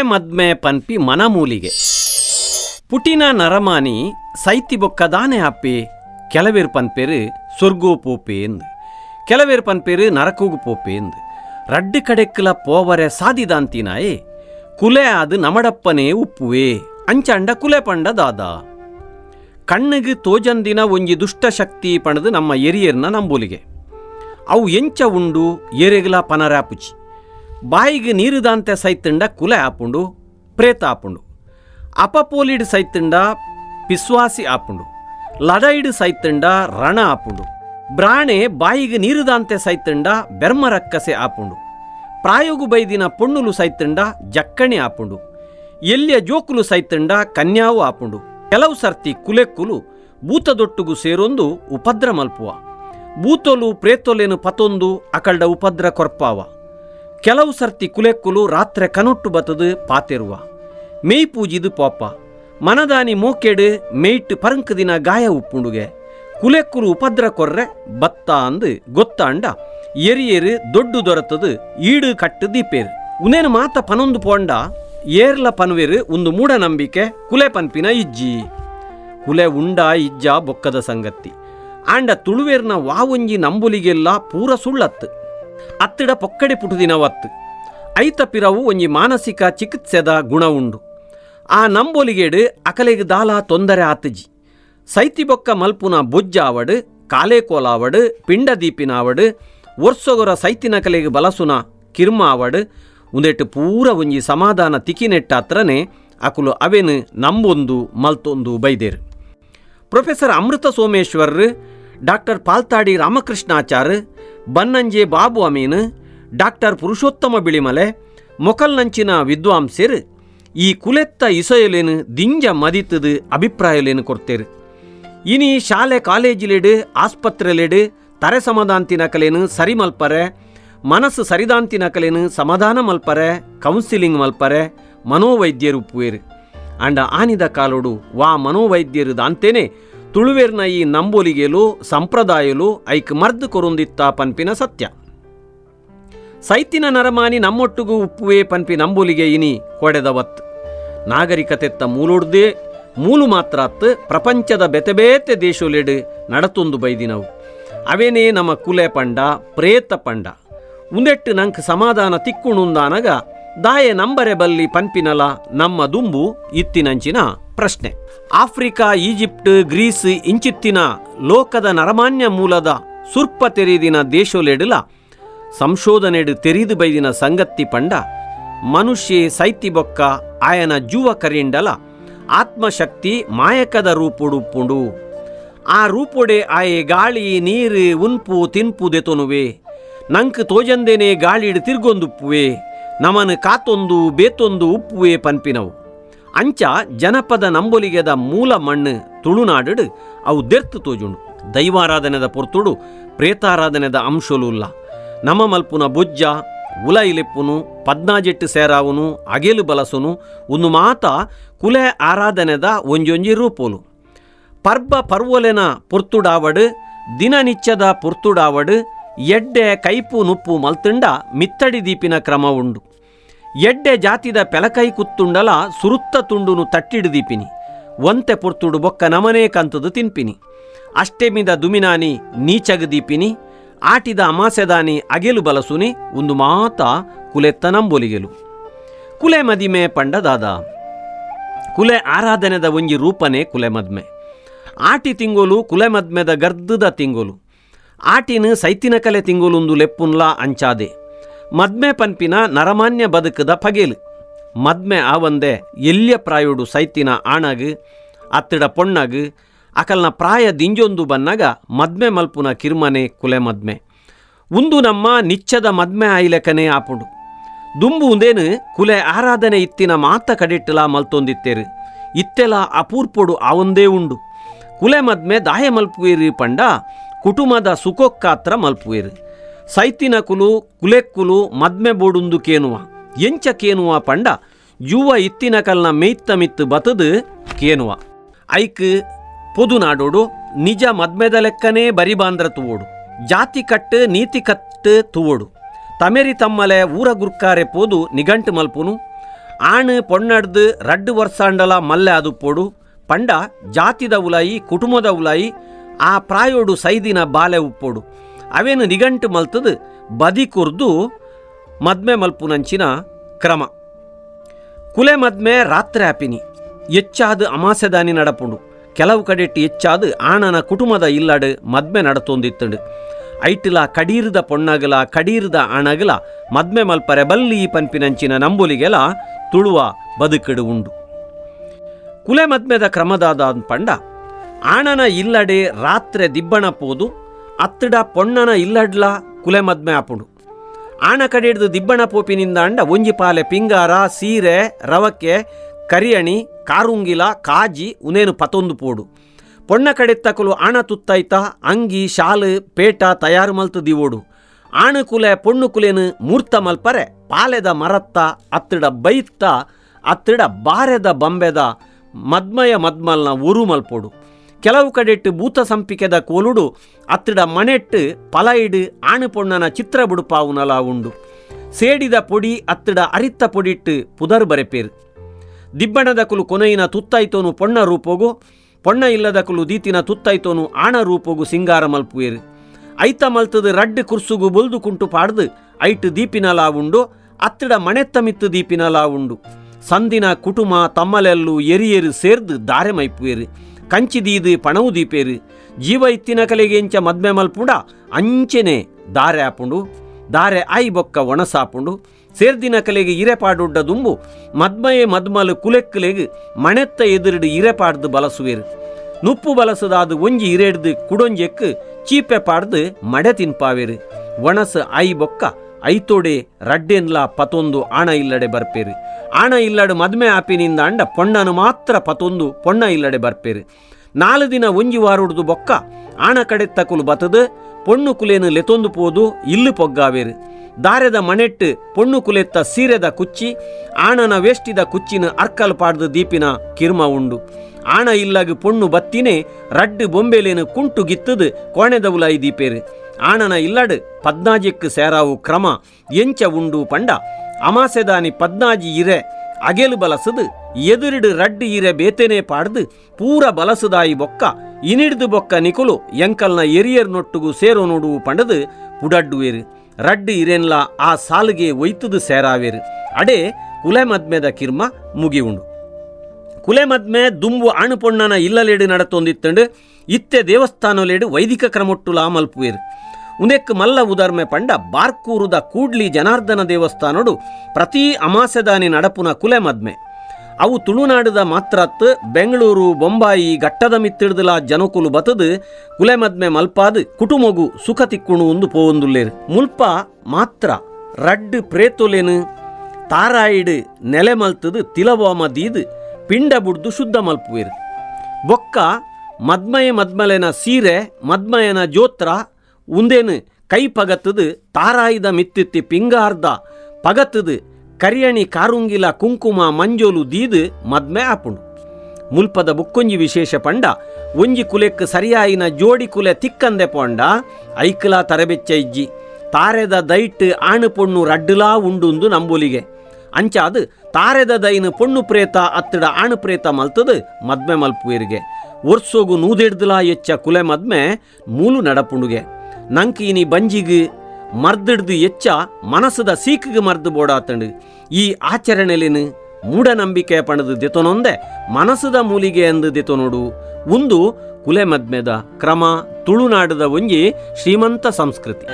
ಮದ್ಮೆ ಪನ್ಪಿ ಮನಮೂಲಿಗೆ ಪುಟಿನ ನರಮಾನಿ ಸೈತಿ ಬೊಕ್ಕ ದಾನೆ ಆಪಿ ಕೆಲವೇರು ಪನ್ಪೇರು சொர்க்கோ போப்பேந்து ಕೆಲವೇರು ಪನ್ಪೇರು ನರಕೂಗು போப்பேந்து ರಡ್ಡು ಕಡೆಕ್ಕಲ ಪೋವರೆ ಸಾದಿದಾಂತಿನಾಯೇ ಕುಲೆ ಅದು ನಮಡಪ್ಪನೇ ಉಪ್ಪುವೆ ಅಂಚಾಂಡ ಕುಲೆ ಪಂಡ ದಾದ ಕಣ್ಣಿಗೆ ತೋಜಂದಿನ ಒಂಜಿ ದುಷ್ಟಶಕ್ತಿ ಪಣದು ನಮ್ಮ ಎರಿಯರ್ನ ನಂಬೋಲಿಗೆ ಅವು ಎಂಚ ಉಂಡು ಎರೆಗಲ ಪನರಾಪುಚಿ ಬಾಯಿಗೆ ನೀರುದಾಂತೆ ಸೈತಂಡ ಕುಲೆ ಆಪುಂಡು, ಪ್ರೇತ ಆಪುಂಡು. ಅಪಪೋಲಿಡ್ ಸೈತಂಡ ಪಿಸ್ವಾಸಿ ಆಪುಂಡು. ಲಡೈಡ್ ಸೈತಂಡ ರಣ ಆಪುಂಡು. ಬ್ರಾಣೆ ಬಾಯಿಗೆ ನೀರುದಾಂತೆ ಸೈತಂಡ ಬೆರ್ಮರಕ್ಕಸೆ ಆಪುಂಡು. ಪ್ರಾಯೋಗು ಬೈದಿನ ಪೊಣ್ಣುಲು ಸೈತಂಡ ಜಕ್ಕಣಿ ಆಪುಂಡು. ಎಲ್ಲಿಯ ಜೋಕುಲು ಸೈತಂಡ ಕನ್ಯಾವು ಆಪುಂಡು. ಕೆಲವು ಸರ್ತಿ ಕುಲೆಕ್ಕುಲು ಬೂತದೊಟ್ಟುಗು ಸೇರೊಂದು ಉಪದ್ರ ಮಲ್ಪುವ. ಬೂತೊಲು ಪ್ರೇತೊಲೇನು ಪತೊಂದು ಅಕಲ್ಡ ಉಪದ್ರ ಕೊರ್ಪಾವ. ಕೆಲವು ಸರ್ತಿ ಕುಲೆಕ್ಕುಲು ರಾತ್ರೆ ಕನುಟ್ಟು ಬತದು ಪಾತೆರುವ. ಮೇಯ್ ಪೂಜಿದು ಪೋಪ. ಮನದಾನಿ ಮೋಕೆಡು ಮೇಯ್ಟ್ ಪರಂಕ್ ದಿನ ಗಾಯ ಉಪ್ಪುಂಡುಗೆ. ಕುಲೆಕ್ಕುಲು ಉಪದ್ರ ಕೊರ್ರೆ ಬತ್ತ ಅಂದು ಗೊತ್ತಾಂಡ. ಎರಿಯೇರು ದೊಡ್ಡು ದೊರತದು ಈಡು ಕಟ್ಟು ದೀಪೇರು. ಉನೇನು ಮಾತ ಪನೊಂದು ಪೋಂಡ ಏರ್ಲ ಪನ್ವೇರು ಒಂದು ಮೂಢನಂಬಿಕೆ ಕುಲೆ ಪನ್ಪಿನ ಇಜ್ಜಿ. ಕುಲೆ ಉಂಡ ಇಜ್ಜ ಬೊಕ್ಕದ ಸಂಗತಿ ಆಂಡ ತುಳುವೇರ್ನ ವಾವೊಂಜಿ ನಂಬುಲಿಗೆಲ್ಲ ಪೂರ ಸುಳ್ಳತ್ತು. ಅತ್ತಿಡ ಪೊಕ್ಕಡೆ ಪುಟುದಿನ ಐತಪಿರವು ಐತ ಪಿರವು ಒಂಜಿ ಮಾನಸಿಕ ಚಿಕಿತ್ಸೆದ ಗುಣ ಉಂಡು ಆ ನಂಬೊಲಿಗೆಡು ಅಕಲೆಗ್ ದಾಲ ತೊಂದರೆ ಆತಜಿ. ಸೈತಿ ಬೊಕ್ಕ ಮಲ್ಪುನ ಬೊಜ್ಜ ಕಾಲೇಕೋಲಾವಡು ಕಾಲೆ ಕೋಲಾವಡು, ಪಿಂಡ ದೀಪಿನಾವಡು ಒರ್ಸೊಗೊರ ಸೈತಿನ ಕಲೆಗೆ ಬಲಸುನ ಕಿರ್ಮಾವಡು ಉಂದೆಟ್ಟು ಪೂರ ಒಂಜಿ ಸಮಾಧಾನ ತಿಕಿನೆಟ್ಟಾತ್ರನೇ ಅಕುಲು ಅವೆನು ನಂಬೊಂದು ಮಲ್ತೊಂದು ಬೈದೇರು. Professor Amrita Someshwar, doctor Paltadi Ramakrishnachar Bannanje Babu Amin, doctor Purushottama Bilimale ಮೊಕಲ್ನಂಚಿನ ವಿದ್ವಾಂಸರು, ಈ ಕುಲೆತ್ತ ಇಸೊಯಲೇನು ದಿಂಜ ಮದಿತದು ಅಭಿಪ್ರಾಯಲೇನು ಕೊಡ್ತೇರು. ಇನಿ ಶಾಲೆ ಕಾಲೇಜಿಲೆಡು, ಆಸ್ಪತ್ರೆಲೆಡು, ತರೆ ಸಮಾಧಾಂತಿನ ಕಲೆನು ಸರಿ ಮಲ್ಪರೆ, ಮನಸ್ಸು ಸರಿದಾಂತಿನ ಕಲೆನು ಸಮಾಧಾನ ಮಲ್ಪರೆ, ಕೌನ್ಸಿಲಿಂಗ್ ಮಲ್ಪರೆ, ಮನೋವೈದ್ಯರು ಪುವೇರು. ಅಂಡ ಆನಿದ ಕಾಲೋಡು ವಾ ಮನೋವೈದ್ಯರು ದಾಂತೇನೆ ತುಳುವೇರ್ನ ಈ ನಂಬೊಲಿಗೆಲು, ಸಂಪ್ರದಾಯಲು ಐಕ್ ಮರ್ದ್ ಕೊರೊಂದಿತ್ತ ಪನ್ಪಿನ ಸತ್ಯ. ಸೈತಿನ ನರಮಾನಿ ನಮ್ಮೊಟ್ಟುಗೂ ಉಪ್ಪುವೆ ಪನ್ಪಿ ನಂಬೊಲಿಗೆ ಇನಿ ಕೊಡೆದವತ್ ನಾಗರಿಕತೆತ್ತ ಮೂಲೊಡ್ದೇ, ಮೂಲು ಮಾತ್ರಾತ್ ಪ್ರಪಂಚದ ಬೆತೆಬೇತೆ ದೇಶೊಲೆಡು ನಡತೊಂದು ಬೈದಿನವು. ಅವೇನೇ ನಮ್ಮ ಕುಲೆ ಪಂಡ, ಪ್ರೇತ ಪಂಡ. ಉಂದೆಟ್ಟು ನಂಕ್ ಸಮಾಧಾನ ತಿಕ್ಕುಣುಂದಾನಗ ದಾಯೆ ನಂಬರೆ ಬಲ್ಲಿ ಪನ್ಪಿನಲ ನಮ್ಮ ದುಂಬು ಇತ್ತಿನಂಚಿನ ಪ್ರಶ್ನೆ. ಆಫ್ರಿಕಾ, ಈಜಿಪ್ಟ್, ಗ್ರೀಸ್ ಇಂಚಿತ್ತಿನ ಲೋಕದ ನರಮಾನ್ಯ ಮೂಲದ ಸುರ್ಪ ತೆರೆದಿನ ದೇಶೊಲೆಡುಲ, ಸಂಶೋಧನೆಡು ತೆರಿದು ಬೈದಿನ ಸಂಗತಿ ಪಂಡ, ಮನುಷ್ಯ ಸೈತಿ ಬೊಕ್ಕ ಆಯನ ಜುವ ಕರಿಂಡಲ, ಆತ್ಮಶಕ್ತಿ ಮಾಯಕದ ರೂಪುಡುಪ್ಪುಂಡು ಆ ರೂಪೊಡೆ ಆಯೆ ಗಾಳಿ, ನೀರು, ಉನ್ಪು, ತಿನ್ಪು ದೆತೊನುವೆ, ನಂಕ್ ತೋಜಂದೇನೆ ಗಾಳಿಡ್ ತಿರ್ಗೊಂದುಪ್ಪುವೆ. ನಮನ್ ಕಾತೊಂದು ಬೇತೊಂದು ಉಪ್ಪುವೆ ಪನ್ಪಿನವು. ಅಂಚ ಜನಪದ ನಂಬೊಲಿಗೆದ ಮೂಲ ಮಣ್ಣು ತುಳುನಾಡು ಅವು ದೆರ್ತು ತೋಜುಂಡು. ದೈವಾರಾಧನೆದ ಪೊರ್ತುಡು ಪ್ರೇತಾರಾಧನೆದ ಅಂಶಲುಲ್ಲ ನಮ ಮಲ್ಪುನ ಬೊಜ್ಜ, ಉಲ ಇಲೆಪ್ಪುನು, ಪದ್ನಾಜೆಟ್ಟು ಸೇರಾವುನು, ಅಗೆಲು ಬಲಸುನು ಒಂದು ಮಾತ ಕುಲೆ ಆರಾಧನೆದ ಒಂಜೊಂಜಿ ರೂಪೋಲು. ಪರ್ಬ ಪರ್ವೊಲೆನ ಪೊರ್ತುಡಾವಡು ದಿನನಿತ್ಯದ ಪೊರ್ತುಡಾವಡು, ಎಡ್ಡೆ ಕೈಪು ನುಪ್ಪು ಮಲ್ತುಂಡ ಮಿತ್ತಡಿ ದೀಪಿನ ಕ್ರಮ ಉಂಡು ಎಡ್ಡೆ ಜಾತಿದ ಪೆಲಕೈ ಕುತ್ತುಂಡಲ ಸುರುತ್ತ ತುಂಡುನು ತಟ್ಟಿಡು ದೀಪಿನಿ ಒಂತೆ ಪೊರ್ತುಡು ಬೊಕ್ಕ ನಮನೇ ಕಂತದು ತಿನ್ಪಿನಿ. ಅಷ್ಟೆಮಿದ ದುಮಿನಾನಿ ನೀಚಗ ದೀಪಿನಿ ಆಟಿದ ಅಮಾಸೆದಾನಿ ಅಗೆಲು ಬಲಸುನಿ ಒಂದು ಮಾತ ಕುಲೆತ್ತ ನಂಬೊಲಿಗೆಲು. ಕುಲೆ ಮದಿಮೆ ಪಂಡದಾದ. ಕುಲೆ ಆರಾಧನೆದ ಒಂಜಿ ರೂಪನೆ ಕುಲೆ ಮದ್ಮೆ. ಆಟಿ ತಿಂಗೋಲು ಕುಲೆ ಮದ್ಮೆದ ಗರ್ದದ ತಿಂಗೋಲು. ಆಟಿನ ಸೈತಿನ ಕಲೆ ತಿಂಗೋಲುಂದು ಲೆಪ್ಪುನ್ಲ ಅಂಚಾದೆ. ಮದ್ಮೆ ಪನ್ಪಿನ ನರಮಾನ್ಯ ಬದುಕದ ಪಗೇಲು ಮದ್ಮೆ ಆವಂದೆ ಎಲ್ಯ ಪ್ರಾಯುಡು ಸೈತಿನ ಆಣಗ್, ಅತ್ತಿಡ ಪೊಣ್ಣಗು, ಅಕಲ್ನ ಪ್ರಾಯ ದಿಂಜೊಂದು ಬನ್ನಾಗ ಮದ್ಮೆ ಮಲ್ಪುನ ಕಿರ್ಮನೆ ಕುಲೆ ಮದ್ಮೆ. ಉಂದು ನಮ್ಮ ನಿಚ್ಚದ ಮದ್ಮೆ ಆಯ್ಲೆಕನೇ ಆಪುಂಡು. ದುಂಬು ಉಂದೇನು ಕುಲೆ ಆರಾಧನೆ ಇತ್ತಿನ ಮಾತ ಕಡಿಟ್ಟಲ ಮಲ್ತೊಂದಿತ್ತೇರು. ಇತ್ತೆಲ ಅಪೂರ್ಪೊಡು ಆವೊಂದೇ ಉಂಡು. ಕುಲೆ ಮದ್ಮೆ ದಾಯ ಮಲ್ಪುವೇರಿ ಪಂಡ ಕುಟುಂಬದ ಸುಖೋಕ್ಕಾತ್ರ ಮಲ್ಪುವೇರು. ಸೈತಿನ ಕುಲು ಕುಲೆಕ್ಕುಲು ಮದ್ಮೆ ಬೋಡುಂದು ಕೇನುವ. ಎಂಚ ಕೇನುವ ಪಂಡ ಯುವ ಇತ್ತಿನಕಲ್ನ ಮೇಯ್ತ ಮಿತ್ತು ಬತದು ಕೇನುವ. ಐಕ್, ಪೊದು ನಾಡೋಡು, ನಿಜ ಮದ್ಮೆದ ಲೆಕ್ಕನೇ ಬರಿಬಾಂದ್ರ ತುವೋಡು. ಜಾತಿ ಕಟ್ಟು, ನೀತಿ ಕಟ್ಟು ತುವೋಡು. ತಮೆರಿ ತಮ್ಮಲೆ ಊರ ಗುರ್ಕಾರೆ ಪೋದು ನಿಘಂಟು ಮಲ್ಪುನು. ಆಣು ಪೊಣ್ಣಡ್ದು ರಡ್ಡು ವರ್ಷಾಂಡಲ ಮಲ್ಲೆ ಅದು ಪಂಡ ಜಾತಿದ ಉಲಾಯಿ, ಕುಟುಂಬದ ಉಲಾಯಿ, ಆ ಪ್ರಾಯೋಡು ಸೈದಿನ ಬಾಲೆ ಉಪ್ಪೋಡು. ಅವೇನು ನಿಘಂಟು ಮಲ್ತದು ಬದಿ ಕುರ್ದು ಮದ್ಮೆ ಮಲ್ಪುನಂಚಿನ ಕ್ರಮ. ಕುಲೆ ಮದ್ಮೆ ರಾತ್ರಿ ಆಪಿನಿ ಹೆಚ್ಚಾದ ಅಮಾಸೆದಾನಿ ನಡಪುಂಡು. ಕೆಲವು ಕಡೆಟ್ಟು ಹೆಚ್ಚಾದ ಆಣನ ಕುಟುಂಬದ ಇಲ್ಲಡ್ ಮದ್ಮೆ ನಡತೊಂದಿತ್ತಂಡು. ಐಟಿಲ ಕಡೀರದ ಪೊಣ್ಣಗಲ, ಕಡೀರದ ಆಣಗಲ, ಮದ್ಮೆ ಮಲ್ಪರೆ ಬಲ್ಲಿ ಈ ಪನ್ಪಿನಂಚಿನ ನಂಬುಲಿಗೆಲ ತುಳುವ ಬದುಕಡು ಉಂಡು. ಕುಲೆ ಮದ್ಮೆದ ಕ್ರಮದಾದ ಪಂಡ, ಆಣನ ಇಲ್ಲಡೆ ರಾತ್ರೆ ದಿಬ್ಬಣ ಪೋದು ಅತ್ತಡ ಪೊಣ್ಣನ ಇಲ್ಲಡ್ಲ ಕುಲೆ ಮದ್ಮೆ ಆಪುಂಡು ಆಣ ಕಡೆಡ್ದು ದಿಬ್ಬಣ ಪೋಪಿನಿಂದ ಅಂಡ ಒಂಜಿ ಪಾಲೆ ಪಿಂಗಾರ, ಸೀರೆ ರವಕ್ಕೆ ಕರಿಯಣಿ, ಕಾರುಂಗಿಲ, ಕಾಜಿ, ಉನೇನು ಪತೊಂದು ಪೋಡು. ಪೊಣ್ಣ ಕಡೆತ್ತಕಲು ಆಣ ತುತ್ತೈತ, ಅಂಗಿ, ಶಾಲು, ಪೇಟ ತಯಾರು ಮಲ್ತು ದಿವೋಡು. ಆಣ ಕುಲೆ ಪೊಣ್ಣು ಕುಲೆನು ಮೂರ್ತ ಮಲ್ಪರೆ, ಪಾಲೆದ ಮರತ್ತ, ಅತ್ತಿಡ ಬೈತ್ತ, ಅತ್ತಡ ಬಾರೆದ ಬಂಬೆದ ಮದ್ಮಯ ಮದ್ಮಲ್ನ ಉರು ಮಲ್ಪೋಡು. ಕೆಲವು ಕಡೆಟ್ಟು ಭೂತ ಸಂಪಿಕೆದ ಕೋಲುಡು, ಅತ್ತಿಡ ಮಣೆಟ್ಟು ಪಲ ಇಡು ಆಣು ಪೊಣ್ಣನ ಚಿತ್ರ ಬುಡುಪಾವುನಲ ಉಂಡು. ಸೇಡಿದ ಪೊಡಿ, ಅತ್ತಿಡ ಅರಿತ್ತ ಪೊಡಿಟ್ಟು ಪುದರ್ ಬರೆಪೇರು. ದಿಬ್ಬಣದ ಕುಲು ಕೊನೆಯಿನ ತುತ್ತೈತೋನು ಪೊಣ್ಣ ರೂಪೋಗು, ಪೊಣ್ಣ ಇಲ್ಲದ ಕುಲು ದೀತಿನ ತುತ್ತೈತೋನು ಆಣ ರೂಪೋಗು ಸಿಂಗಾರ ಮಲ್ಪುವೇರು. ಐತ ಮಲ್ತದ ರಡ್ಡು ಕುರ್ಸುಗು ಬೊಲ್ದು ಕುಂಟು ಪಾಡ್ದು, ಐಟ್ ದೀಪಿನಲ ಉಂಡು, ಅತ್ತಿಡ ಮನೆತ್ತ ಮಿತ್ತು ದೀಪಿನಲ ಉಂಡು. ಸಂದಿನ ಕುಟುಂಬ ತಮ್ಮಲೆಲ್ಲು ಎರಿಯೇರು ಸೇರ್ದು ದಾರೆ ಮೈಪುವೇರು. ಕಂಚಿದೀದು ಪಣವು ದೀಪೇರು. ಜೀವ ಇತ್ತಿನ ಕಲೆಗೆಂಚ ಮದ್ಮೆ ಮಲ್ಪುಂಡ ಅಂಚೆನೆ ದಾರೆ ಆಪುಂಡು. ದಾರೆ ಐ ಬೊಕ್ಕ ಒಣಸಾಪುಂಡು ಸೇರ್ದಿನ ಕಲೆಗೆ ಇರೆಪಾಡುಡ್ಡ ದುಂಬು, ಮದ್ಮಯೆ ಮದ್ಮಲು ಕುಲೆಕ್ಕಲೆಗೆ ಮಣೆತ್ತ ಎದುರುಡು ಇರೆಪಾಡ್ದು ಬಲಸುವೇರು. ನುಪ್ಪು ಬಲಸದಾದು ಒಂಜಿ ಇರೆಡ್ದು ಕುಡೊಂಜೆಕ್ಕು, ಚೀಪೆ ಪಾಡ್ದು ಮಡೆ ತಿನ್ಪಾವೇರು. ಒಣಸ ಐ ಬೊಕ್ಕ ಐತೋಡೆ ರಡ್ಡೆನ್ಲ ಪತೊಂದು ಆಣ ಇಲ್ಲಡೆ ಬರ್ಪೇರು. ಆಣ ಇಲ್ಲಡೆ ಮದ್ಮೆ ಆಪಿನಿಂದ ಅಂಡ ಪೊಣ್ಣನು ಮಾತ್ರ ಪತೊಂದು ಪೊಣ್ಣ ಇಲ್ಲಡೆ ಬರ್ಪೇರು. ನಾಲ್ ದಿನ ಒಂಜಿ ವಾರುಡ್ದು ಬೊಕ್ಕ ಆಣ ಕಡೆ ತಕುಲು ಬತದು, ಪೊಣ್ಣು ಕುಲೇನು ಲೆತೊಂದು ಪೋದು, ಇಲ್ಲು ಪೊಗ್ಗಾವೇರು. ದಾರೆದ ಮಣೆಟ್ಟು ಪೊಣ್ಣು ಕುಲೆತ್ತ ಸೀರೆದ ಕುಚ್ಚಿ, ಆಣನ ವೇಷ್ಟಿದ ಕುಚ್ಚಿನ ಅರ್ಕಲ್ ಪಾಡ್ದು ದೀಪಿನ ಕಿರ್ಮ ಉಂಡು. ಆಣ ಇಲ್ಲಗ ಪೊಣ್ಣು ಬತ್ತಿನೇ ರಡ್ಡು ಬೊಂಬೆಲೇನು ಕುಂಟು ಗಿತ್ತದು ಕೋಣೆದ ಉಲಾಯಿ ದೀಪೇರು. ಆಣನ ಇಲ್ಲಡ್ ಪದ್ನಾಜಿಕ್ ಸೇರಾವು ಕ್ರಮ, ಎಂಚ ಉಂಡು ಪಂಡ. ಅಮಾಸೆದಾನಿ ಪದ್ನಾಜಿ ಇರೆ, ಅಗೆಲು ಬಲಸದು, ಎದುರಿಡು ರಡ್ಡು ಇರೆ ಬೇತೆನೆ ಪಾಡ್ದು, ಪೂರ ಬಲಸುದಾಯಿ ಬೊಕ್ಕ, ಇನಿಡ್ದು ಬೊಕ್ಕ ನಿಕುಲು, ಎಂಕಲ್ನ ಎರಿಯರ್ ನೊಟ್ಟುಗು ಸೇರೋ ನೋಡು ಪಂಡದು ಪುಡಡ್ಡುವೇರು ರಡ್ಡು ಇರೆನ್ಲ ಆ ಸಾಲಿಗೆ ಒಯ್ತುದು ಸೇರಾವೇರು. ಅಡೆ ಕುಲೆ ಮದ್ಮೆದ ಕಿರ್ಮ ಮುಗಿ ಉಂಡು ಕುಲೆ ಮದ್ಮೆ ದುಂಬು ಆಣು ಪೊಣ್ಣನ ಇಲ್ಲಲೇಡು ನಡತೊಂದಿತ್ತಂಡು ಇತ್ತೆ ದೇವಸ್ಥಾನಲೇಡು ವೈದಿಕ ಕ್ರಮೊಟ್ಟುಲ ಮಲ್ಪುವೇರು ಉನೆಕ್ ಮಲ್ಲ ಉದರ್ಮೆ ಪಂಡ ಬಾರ್ಕೂರುದ ಕೂಡ್ಲಿ ಜನಾರ್ದನ ದೇವಸ್ಥಾನಡು ಪ್ರತಿ ಅಮಾಸೆದಾನಿ ನಡಪುನ ಕುಲೆ ಮದ್ಮೆ ಅವು ತುಳುನಾಡುದ ಮಾತ್ರತ್ ಬೆಂಗಳೂರು, ಬೊಂಬಾಯಿ ಗಟ್ಟದ ಮಿತ್ತಿಡ್ದಲ ಜನಕುಲು ಬತದು ಕುಲೆ ಮದ್ಮೆ ಮಲ್ಪಾದ್ ಕುಟುಮಗು ಸುಖ ತಿಕ್ಕುಣು ಒಂದು ಪೋವೊಂದುಲ್ಲೇರು. ಮುಲ್ಪ ಮಾತ್ರ ರಡ್ಡು ಪ್ರೇತೊಲೆನು ತಾರಾಯಿಡ್ ನೆಲೆ ಮಲ್ತದು ತಿಲವಾಮ ದೀದು ಪಿಂಡ ಬುಡ್ದು ಶುದ್ಧ ಮಲ್ಪುವೆರ್ ಬೊಕ್ಕ ಮದ್ಮಯ ಮದ್ಮಲೆನ ಸೀರೆ, ಮದ್ಮಯನ ಜೋತ್ರ, ಉಂದೇನು ಕೈ ಪಗತ್ತದು ತಾರಾಯಿದ ಮಿತ್ತಿತ್ತಿ ಪಿಂಗಾರ್ದ ಪಗತ್ತದು ಕರಿಯಣಿ ಕಾರುಂಗಿಲ ಕುಂಕುಮ ಮಂಜೋಲು ದೀದು ಮದ್ಮೆ ಆಪುಣು ಮುಲ್ಪದ ಬುಕ್ಕೊಂಜಿ ವಿಶೇಷ ಪಂಡ, ಒಂಜಿ ಕುಲೆಕ್ ಸರಿಯಾಯಿನ ಜೋಡಿ ಕುಲೆ ತಿಕ್ಕಂದೆ ಪೋಂಡ, ಐಕ್ಲಾ ತರಬೆಚ್ಚ ಇಜ್ಜಿ. ತಾರೆದ ದೈಟ್ ಆಣು ಪೊಣ್ಣು ರಡ್ಡುಲಾ ಉಂಡುಂದು ನಂಬೋಲಿಗೆ. ಅಂಚಾದು ತಾರೆದ ದೈನ್ ಪೊಣ್ಣು ಪ್ರೇತ ಅತ್ತಿಡ ಆಣು ಪ್ರೇತ ಮಲ್ತದು ಮದ್ಮೆ ಮಲ್ಪುವೆರ್ಗೆ. ಒರ್ಸೋಗು ನೂದೆಡ್ದಲ ಎಚ್ಚ ಕುಲೆ ಮದ್ಮೆ ಮೂಲು ನಡಪುಂಡುಗೆ ನಂಕೀನಿ ಬಂಜಿಗು ಮರ್ದಿಡ್ದು ಎಚ್ಚ ಮನಸ್ಸದ ಸೀಕಿಗೆ ಮರ್ದು ಬೋಡಾತಂಡು. ಈ ಆಚರಣೆಲಿನ ಮೂಢನಂಬಿಕೆ ಪಣದು ದಿತನೊಂದೆ ಮನಸ್ಸದ ಮೂಲಿಗೆ ಎಂದು ದಿತನೋಡು. ಒಂದು ಕುಲೆ ಮದ್ಮೆದ ಕ್ರಮ ತುಳುನಾಡದ ಒಂಜಿ ಶ್ರೀಮಂತ ಸಂಸ್ಕೃತಿ.